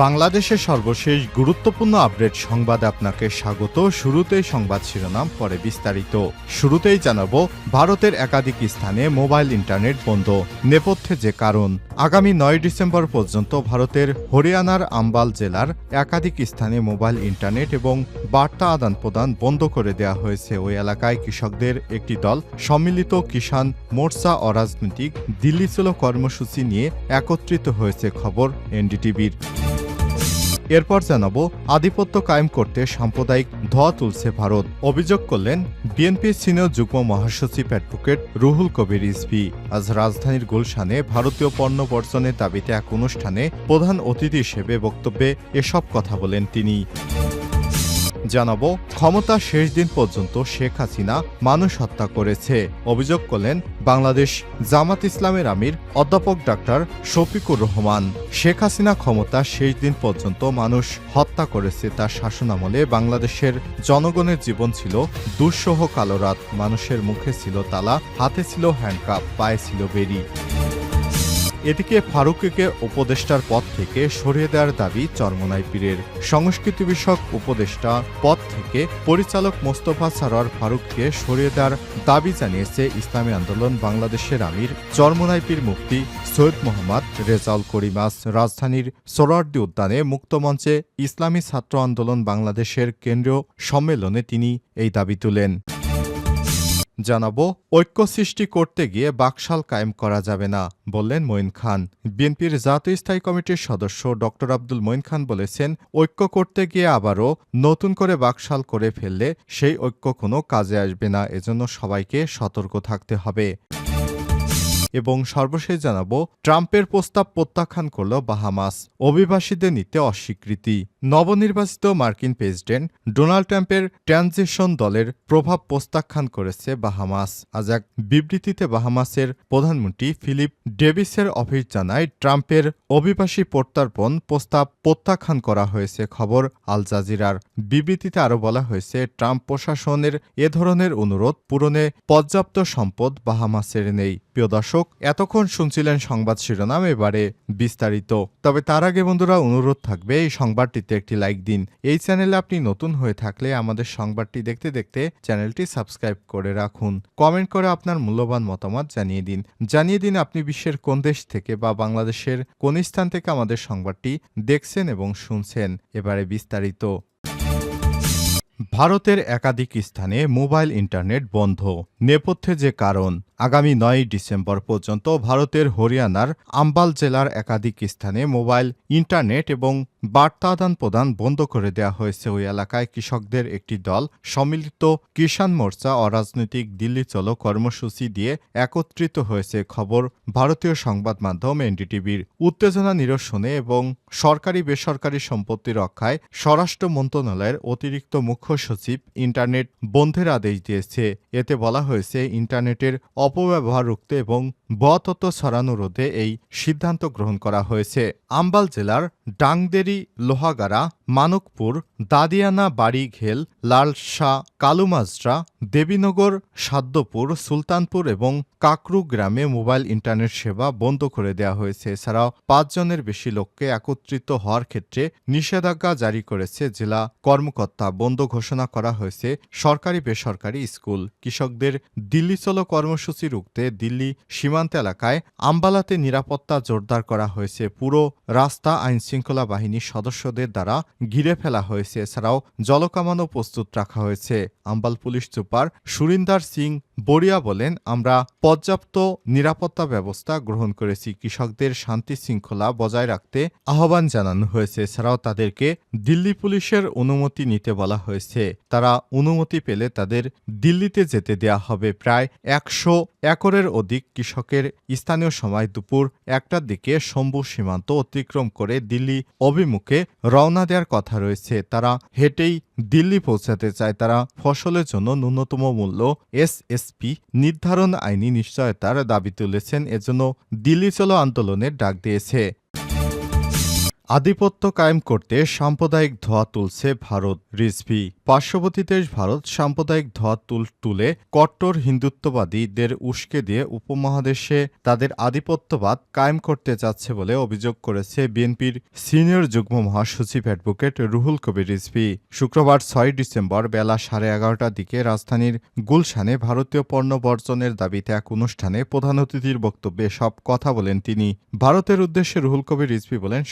বাংলাদেশের সর্বশেষ গুরুত্বপূর্ণ আপডেট সংবাদে আপনাকে স্বাগত। শুরুতেই সংবাদ শিরোনাম, পরে বিস্তারিত। শুরুতেই জানাব, ভারতের একাধিক স্থানে মোবাইল ইন্টারনেট বন্ধ। নেপথ্যে যে কারণ, আগামী নয় ডিসেম্বর পর্যন্ত ভারতের হরিয়ানার আম্বাল জেলার একাধিক স্থানে মোবাইল ইন্টারনেট এবং বার্তা আদান প্রদান বন্ধ করে দেওয়া হয়েছে। ওই এলাকায় কৃষকদের একটি দল সম্মিলিত কিষাণ মোর্চা অরাজনৈতিক দিল্লি চলো কর্মসূচি নিয়ে একত্রিত হয়েছে খবর এনডিটিভির। এরপর জানাব আধিপত্য কায়েম করতে সাম্প্রদায়িক ধোয়া তুলছে ভারত। অভিযোগ করলেন বিএনপির সিনিয়র যুগ্ম মহাসচিব অ্যাডভোকেট রুহুল কবির ইসবি আজ রাজধানীর গুলশানে ভারতীয় পণ্য বর্জনের দাবিতে এক অনুষ্ঠানে প্রধান অতিথি হিসেবে বক্তব্যে এসব কথা বলেন তিনি। জানাব, ক্ষমতা শেষ দিন পর্যন্ত শেখ হাসিনা মানুষ হত্যা করেছে। অভিযোগ করলেন বাংলাদেশ জামাত ইসলামের আমির অধ্যাপক ডাক্তার শফিকুর রহমান। শেখ হাসিনা ক্ষমতা শেষ দিন পর্যন্ত মানুষ হত্যা করেছে তার শাসনামলে বাংলাদেশের জনগণের জীবন ছিল দুঃসহ কালো রাত। মানুষের মুখে ছিল তালা, হাতে ছিল হ্যান্ডকাপ পায়ে ছিল বেরি এদিকে ফারুককে উপদেষ্টার পদ থেকে সরিয়ে দেওয়ার দাবি চরমনাই পীরের। সংস্কৃতি বিষয়ক উপদেষ্টা পদ থেকে পরিচালক মোস্তফা সারোয়ার ফারুককে সরিয়ে দেওয়ার দাবি জানিয়েছে ইসলামী আন্দোলন বাংলাদেশের আমির চরমনাই পীর মুফতি সৈয়দ মোহাম্মদ রেজাউল করিমাস রাজধানীর সোরারদি উদ্যানে মুক্তমঞ্চে ইসলামী ছাত্র আন্দোলন বাংলাদেশের কেন্দ্রীয় সম্মেলনে তিনি এই দাবি তুলেন। জানাব, ঐক্য সৃষ্টি করতে গিয়ে বাকশাল কায়েম করা যাবে না, বললেন মঈন খান। বিএনপির জাতীয় স্থায়ী কমিটির সদস্য ড. আব্দুল মঈন খান বলেছেন, ঐক্য করতে গিয়ে আবারও নতুন করে বাকশাল করে ফেললে সেই ঐক্য কোনো কাজে আসবে না, এজন্য সবাইকে সতর্ক থাকতে হবে। এবং সর্বশেষ জানাব, ট্রাম্পের প্রস্তাব প্রত্যাখ্যান করল বাহামাস, অভিবাসীদের নিতে অস্বীকৃতি। নবনির্বাচিত মার্কিন প্রেসিডেন্ট ডোনাল্ড ট্রাম্পের ট্রানজিশন দলের প্রভাব প্রত্যাখ্যান করেছে বাহামাস। আজ এক বিবৃতিতে বাহামাসের প্রধানমন্ত্রী ফিলিপ ডেভিসের অফিস জানায়, ট্রাম্পের অভিবাসী প্রত্যার্পণ প্রস্তাব প্রত্যাখ্যান করা হয়েছে খবর আল জাজিরার। বিবৃতিতে আরও বলা হয়েছে, ট্রাম্প প্রশাসনের এ ধরনের অনুরোধ পূরণে পর্যাপ্ত সম্পদ বাহামাসের নেই। প্রিয় দর্শক, এতক্ষণ শুনছিলেন সংবাদ শিরোনাম, এবারে বিস্তারিত। তবে তার আগে বন্ধুরা, অনুরোধ থাকবে এই সংবাদটিতে। একটি লাইক দিন। এই চ্যানেলে আপনি নতুন হয়ে থাকলে আমাদের সংবাদটি দেখতে দেখতে চ্যানেলটি সাবস্ক্রাইব করে রাখুন। কমেন্ট করে আপনার মূল্যবান মতামত জানিয়ে দিন। জানিয়ে দিন আপনি বিশ্বের কোন দেশ থেকে বা বাংলাদেশের কোন স্থান থেকে আমাদের সংবাদটি দেখছেন এবং শুনছেন। এবারে বিস্তারিত। ভারতের একাধিক স্থানে মোবাইল ইন্টারনেট বন্ধ। নেপথ্যে যে কারণ, আগামী নয় ডিসেম্বর পর্যন্ত ভারতের হরিয়ানার আম্বাল জেলার একাধিক স্থানে মোবাইল, ইন্টারনেট এবং বার্তা আদান প্রদান বন্ধ করে দেওয়া হয়েছে ওই এলাকায় কৃষকদের একটি দল। সম্মিলিত কিষাণ মোর্চা অরাজনৈতিক দিল্লি চলো কর্মসূচি দিয়ে একত্রিত হয়েছে খবর ভারতীয় সংবাদ মাধ্যম এনডিটিভির। উত্তেজনা নিরসনে এবং সরকারি বেসরকারি সম্পত্তি রক্ষায় স্বরাষ্ট্র মন্ত্রণালয়ের অতিরিক্ত মুখ্য সচিব ইন্টারনেট বন্ধের আদেশ দিয়েছে। এতে বলা হয়েছে, ইন্টারনেটের অপব্যবহার রুখতে এবং বতত্ব ছড়ানো রোধে এই সিদ্ধান্ত গ্রহণ করা হয়েছে। আম্বাল জেলার ডাংদেরি, লোহাগাড়া, মানকপুর, দাদিয়ানা বাড়িঘেল লালশা কালুমাজরা, দেবীনগর, সাদ্যপুর, সুলতানপুর এবং কাকরু গ্রামে মোবাইল ইন্টারনেট সেবা বন্ধ করে দেওয়া হয়েছে। এছাড়াও পাঁচজনের বেশি লোককে একত্রিত হওয়ার ক্ষেত্রে নিষেধাজ্ঞা জারি করেছে জেলা কর্মকর্তা। বন্ধ ঘোষণা করা হয়েছে সরকারি বেসরকারি স্কুল। কৃষকদের দিল্লি চলো কর্মসূচি রুখতে দিল্লি সীমান্ত এলাকায় আম্বালাতে নিরাপত্তা জোরদার করা হয়েছে। পুরো রাস্তা আইন শৃঙ্খলা বাহিনীর সদস্যদের দ্বারা ঘিরে ফেলা হয়েছে। এছাড়াও জলকামানও প্রস্তুত রাখা হয়েছে। আম্বাল পুলিশ সুপার সুরিন্দার সিং বড়িয়া বলেন, আমরা পর্যাপ্ত নিরাপত্তা ব্যবস্থা গ্রহণ করেছি। কৃষকদের শান্তি শৃঙ্খলা বজায় রাখতে আহ্বান জানানো হয়েছে। এছাড়াও তাদেরকে দিল্লি পুলিশের অনুমতি নিতে বলা হয়েছে। তারা অনুমতি পেলে তাদের দিল্লিতে যেতে দেয়া হবে। প্রায় একশো একরের অধিক কৃষকের স্থানীয় সময় দুপুর একটার দিকে শম্ভু সীমান্ত অতিক্রম করে দিল্লি অভিমুখে রওনা দেওয়ার কথা রয়েছে। তারা হেঁটেই দিল্লি পৌঁছাতে চায় তারা ফসলের জন্য ন্যূনতম মূল্য এসএসপি নির্ধারণ আইনি নিশ্চয়তার দাবি তুলেছেন। এজন্য দিল্লি চলো আন্দোলনের ডাক দিয়েছে। আধিপত্য কায়েম করতে সাম্প্রদায়িক ধোয়া তুলছে ভারত, রিজভি। পার্শ্ববর্তী দেশ ভারত সাম্প্রদায়িক ধোয়া তুল তুলে কট্টর হিন্দুত্ববাদীদের উস্কে দিয়ে উপমহাদেশে তাদের আধিপত্যবাদ কায়েম করতে যাচ্ছে বলে অভিযোগ করেছে বিএনপির সিনিয়র যুগ্ম মহাসচিব অ্যাডভোকেট রুহুল কবির রিজভি। শুক্রবার ছয় ডিসেম্বর বেলা সাড়ে এগারোটার দিকে রাজধানীর গুলশানে ভারতীয় পণ্য বর্জনের দাবিতে এক অনুষ্ঠানে প্রধান অতিথির বক্তব্যে সব কথা বলেন তিনি। ভারতের উদ্দেশ্যে রুহুল কবির রিজভি বলেন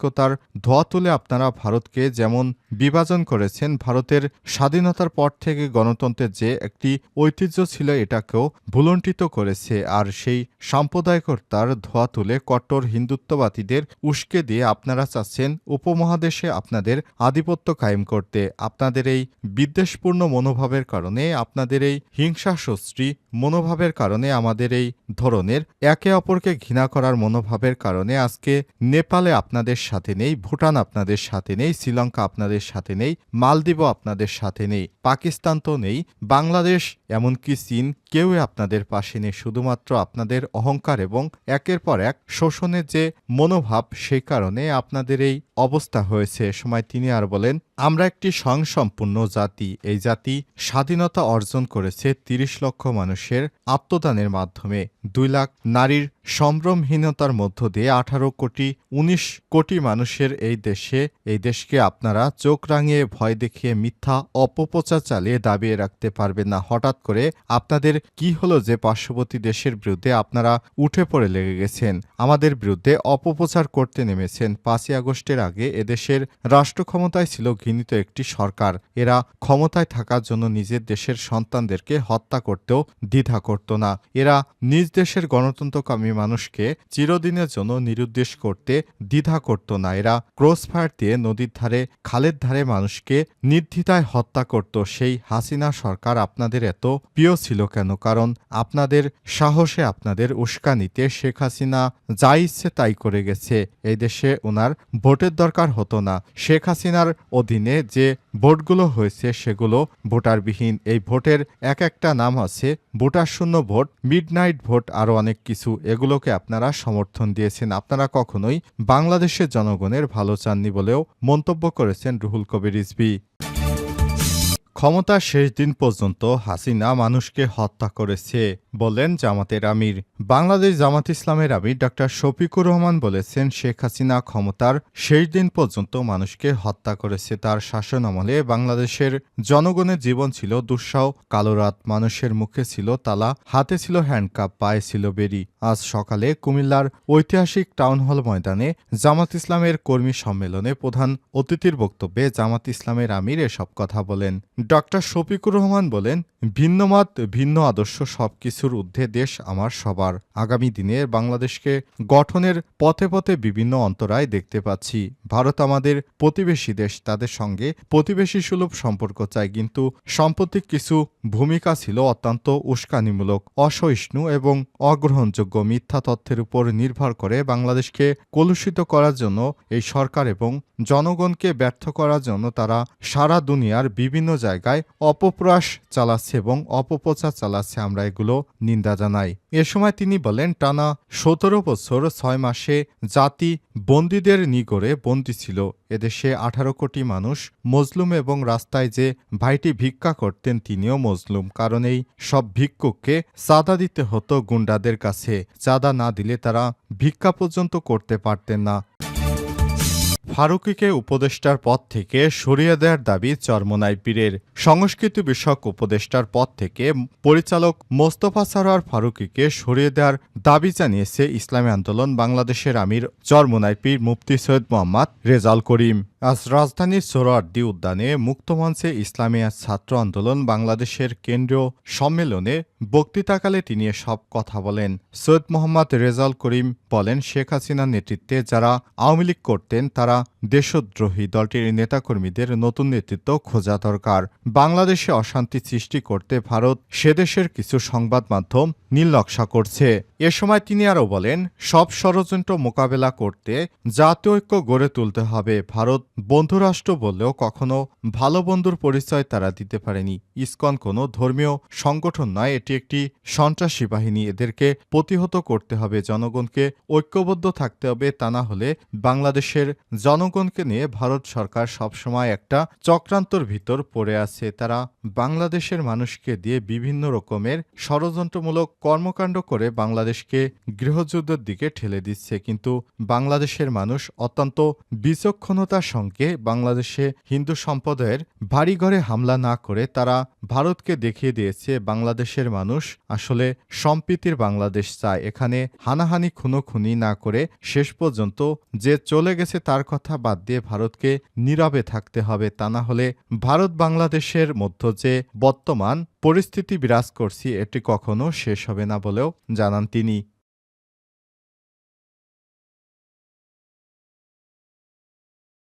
সাম্প্রদায়িকতার ধোয়া তুলে আপনারা ভারতকে যেমন বিভাজন করেছেন, ভারতের স্বাধীনতার পর থেকে গণতন্ত্রের যে একটি ঐতিহ্য ছিল এটাকেও ভুলণ্ঠিত করেছে আর সেই সাম্প্রদায়িকতার ধোয়া তুলে কট্টর হিন্দুত্ববাদীদের উস্কে দিয়ে আপনারা চাচ্ছেন উপমহাদেশে আপনাদের আধিপত্য কায়েম করতে। আপনাদের এই বিদ্বেষপূর্ণ মনোভাবের কারণে আপনাদের এই হিংসাশস্ত্রী মনোভাবের কারণে আমাদের এই ধরনের একে অপরকে ঘৃণা করার মনোভাবের কারণে আজকে নেপালে আপনাদের সাথে নেই, ভুটান আপনাদের সাথে নেই, শ্রীলঙ্কা আপনাদের সাথে নেই, মালদ্বীপও আপনাদের সাথে নেই, পাকিস্তান তো নেই, বাংলাদেশ, এমনকি চীন কেউই আপনাদের পাশে নেই, শুধুমাত্র আপনাদের অহংকার এবং একের পর এক শোষণের যে মনোভাব, সেই কারণে আপনাদের এই অবস্থা হয়েছে। এ সময় তিনি আর বলেন, আমরা একটি স্বয়ংসম্পূর্ণ জাতি। এই জাতি স্বাধীনতা অর্জন করেছে তিরিশ লক্ষ মানুষের আত্মদানের মাধ্যমে। দুই লাখ নারীর সম্ভ্রমহীনতার মধ্য দিয়ে আঠারো কোটি, উনিশ কোটি মানুষের এই দেশে, এই দেশকে আপনারা চোখ রাঙিয়ে ভয় দেখিয়ে মিথ্যা অপপ্রচার চালিয়ে দাবিয়ে রাখতে পারবেন না। হঠাৎ করে আপনাদের কি হলো যে পার্শ্ববর্তী দেশের বিরুদ্ধে আপনারা উঠে পড়ে লেগে গেছেন? আমাদের বিরুদ্ধে অপপ্রচার করতে নেমেছেন। পাঁচই আগস্টের আগে এদেশের রাষ্ট্র ক্ষমতায় ছিল ঘৃণিত একটি সরকার। এরা ক্ষমতায় থাকার জন্য নিজের দেশের সন্তানদেরকে হত্যা করতেও দ্বিধা করত না। এরা নিজ দেশের গণতন্ত্রকামী মানুষকে চিরদিনের জন্য নিরুদ্দেশ করতে দ্বিধা করত না। এরা ক্রসফায়ার দিয়ে নদীর ধারে, খালের ধারে মানুষকে নির্দ্বিধায় হত্যা করত। সেই হাসিনা সরকার আপনাদের এত প্রিয় ছিল কেন? কারণ আপনাদের সাহসে আপনাদের উস্কানিতে শেখ হাসিনা যা ইচ্ছে তাই করে গেছে। এই দেশে ওনার ভোটের দরকার হতো না। শেখ হাসিনার অধীনে যে ভোটগুলো হয়েছে সেগুলো ভোটারবিহীন। এই ভোটের এক একটা নাম আছে, ভোটার শূন্য ভোট, মিডনাইট ভোট আরও অনেক কিছু এগুলোকে আপনারা সমর্থন দিয়েছেন। আপনারা কখনোই বাংলাদেশের জনগণের ভালো চাননি বলেও মন্তব্য করেছেন রুহুল কবির রিজভি। ক্ষমতার শেষ দিন পর্যন্ত হাসিনা মানুষকে হত্যা করেছে, বলেন জামাতের আমির। বাংলাদেশ জামাত ইসলামের আমির ডক্টর শফিকুর রহমান বলেছেন, শেখ হাসিনা ক্ষমতার শেষ দিন পর্যন্ত মানুষকে হত্যা করেছে। তার শাসন আমলে বাংলাদেশের জনগণের জীবন ছিল দুঃসাহ। কালো রাত মানুষের মুখে ছিল তালা, হাতে ছিল হ্যান্ডকাপ, পায়ে ছিল বেরি আজ সকালে কুমিল্লার ঐতিহাসিক টাউন হল ময়দানে জামাত ইসলামের কর্মী সম্মেলনে প্রধান অতিথির বক্তব্যে জামাত ইসলামের আমির এসব কথা বলেন। ডক্টর শফিকুর রহমান বলেন ভিন্নমত ভিন্ন আদর্শ সব কিছুর ঊর্ধ্বে দেশ আমার সবার। আগামী দিনে বাংলাদেশকে গঠনের পথে পথে বিভিন্ন অন্তরায় দেখতে পাচ্ছি। ভারত আমাদের প্রতিবেশী দেশ, তাদের সঙ্গে প্রতিবেশী সুলভ সম্পর্ক চাই, কিন্তু সাম্প্রতিক কিছু ভূমিকা ছিল অত্যন্ত উস্কানিমূলক। অসহিষ্ণু এবং অগ্রহণযোগ্য মিথ্যা তথ্যের উপর নির্ভর করে বাংলাদেশকে কলুষিত করার জন্য এই সরকার এবং জনগণকে ব্যর্থ করার জন্য তারা সারা দুনিয়ার বিভিন্ন জায়গায় অপপ্রয়াস চালাচ্ছে এবং অপপ্রচার চালাচ্ছে আমরা এগুলো নিন্দা জানাই। এ সময় তিনি বলেন, টানা সতেরো বছর ছয় মাসে জাতি বন্দীদের নিগড়ে বন্দী ছিল। এদেশে আঠারো কোটি মানুষ মজলুম এবং রাস্তায় যে ভাইটি ভিক্ষা করতেন তিনিও মজলুম। কারণ এই সব ভিক্ষুককে চাঁদা দিতে হতো গুন্ডাদের কাছে। চাঁদা না দিলে তারা ভিক্ষা পর্যন্ত করতে পারতেন না। ফারুকিকে উপদেষ্টার পদ থেকে সরিয়ে দেওয়ার দাবি চরমনাই পীরের। সংস্কৃতি বিষয়ক উপদেষ্টার পদ থেকে পরিচালক মোস্তফা সারোয়ার ফারুকিকে সরিয়ে দেওয়ার দাবি জানিয়েছে ইসলামী আন্দোলন বাংলাদেশের আমির চরমনাই পীর মুফতি সৈয়দ মোহাম্মদ রেজাল করিম। আজ রাজধানীর সোহরাওয়ার্দী উদ্যানে মুক্তমঞ্চে ইসলামী ছাত্র আন্দোলন বাংলাদেশের কেন্দ্রীয় সম্মেলনে বক্তৃতাকালে তিনি সব কথা বলেন। সৈয়দ মোহাম্মদ রেজাল করিম বলেন, শেখ হাসিনার নেতৃত্বে যারা আওয়ামী লীগ করতেন, তারা দেশদ্রোহী দলটির নেতাকর্মীদের নতুন নেতৃত্ব খোঁজা দরকার। বাংলাদেশে অশান্তি সৃষ্টি করতে ভারত সেদেশের কিছু সংবাদ মাধ্যম নীল নকশা করছে। এ সময় তিনি আরও বলেন, সব ষড়যন্ত্র মোকাবেলা করতে জাতীয় ঐক্য গড়ে তুলতে হবে। ভারত বন্ধুরাষ্ট্র বললেও কখনো ভালো বন্ধুর পরিচয় তারা দিতে পারেনি। ইসকন কোনো ধর্মীয় সংগঠন নয়, এটি একটি সন্ত্রাসী বাহিনী। এদেরকে প্রতিহত করতে হবে, জনগণকে ঐক্যবদ্ধ থাকতে হবে, তা না হলে বাংলাদেশের জনগণকে নিয়ে ভারত সরকার সবসময় একটা চক্রান্তর ভিতর পড়ে আছে। তারা বাংলাদেশের মানুষকে দিয়ে বিভিন্ন রকমের ষড়যন্ত্রমূলক কর্মকাণ্ড করে বাংলাদেশকে গৃহযুদ্ধের দিকে ঠেলে দিচ্ছে। কিন্তু বাংলাদেশের মানুষ অত্যন্ত বিচক্ষণতার সঙ্গে বাংলাদেশে হিন্দু সম্প্রদায়ের বাড়িঘরে হামলা না করে তারা ভারতকে দেখিয়ে দিয়েছে, বাংলাদেশের মানুষ আসলে সম্প্রীতির বাংলাদেশ চায়। এখানে হানাহানি, খুনোখুনি না করে শেষ পর্যন্ত যে চলে গেছে তার কথা বাদ দিয়ে ভারতকে নীরবে থাকতে হবে। তা না হলে ভারত বাংলাদেশের মধ্য যে বর্তমান পরিস্থিতি বিরাজ করছি, এটি কখনো শেষ হবে না বলেও জানান তিনি।